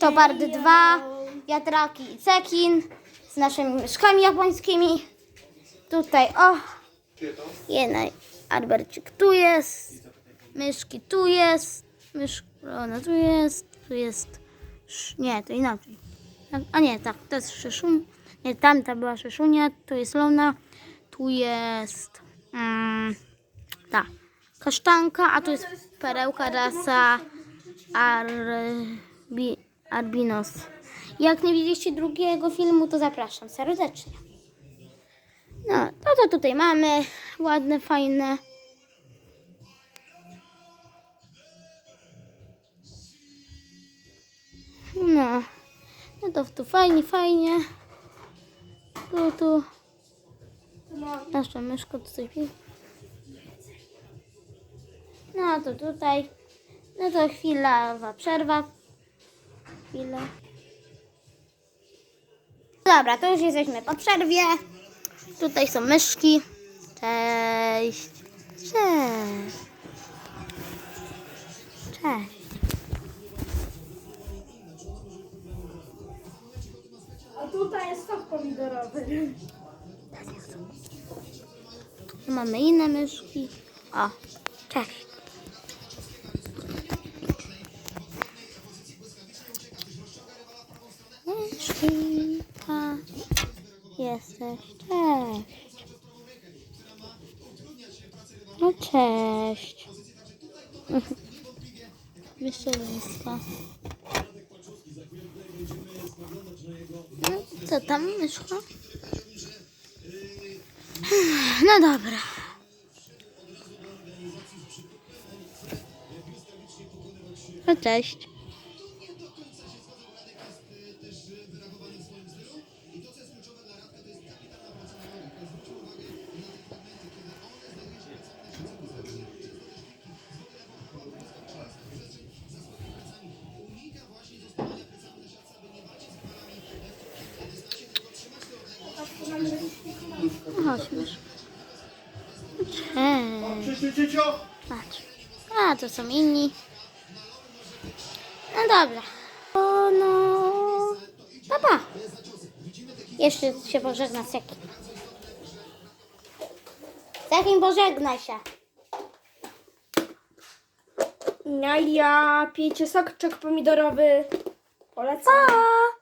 To part 2. Wiatraki i cekin z naszymi myszkami japońskimi. Tutaj, o, jedna Albercik tu jest, myszki tu jest, myszka tu jest, tu jest, nie, to inaczej. A nie, tak, to jest Szyszun, nie, tamta była Szyszunia, tu jest Lona, tu jest mm, ta kasztanka, a tu jest perełka rasa Arbi, Arbinos. Jak nie widzieliście drugiego filmu, to zapraszam serdecznie. No, to to tutaj mamy. Ładne, fajne. No. No to tu fajnie, fajnie. Tu, tu. Nasza myszka tutaj. pi- No to tutaj. No to chwilowa przerwa. Chwilę. Dobra, to już jesteśmy po przerwie. Tutaj są myszki. Cześć. Cześć. Cześć. A tutaj jest sok pomidorowy. Mamy inne myszki. O, cześć. Jesteś, cześć. No cześć. Wyszeleństwa. No, co tam, myszka? No dobra. No cześć. Cześć. Patrz. A, to są inni. No dobra. O, no. Papa. Jeszcze się pożegna z jakim. Z jakim pożegnaj się. No i ja pijcie soczek pomidorowy. Polecam. Pa!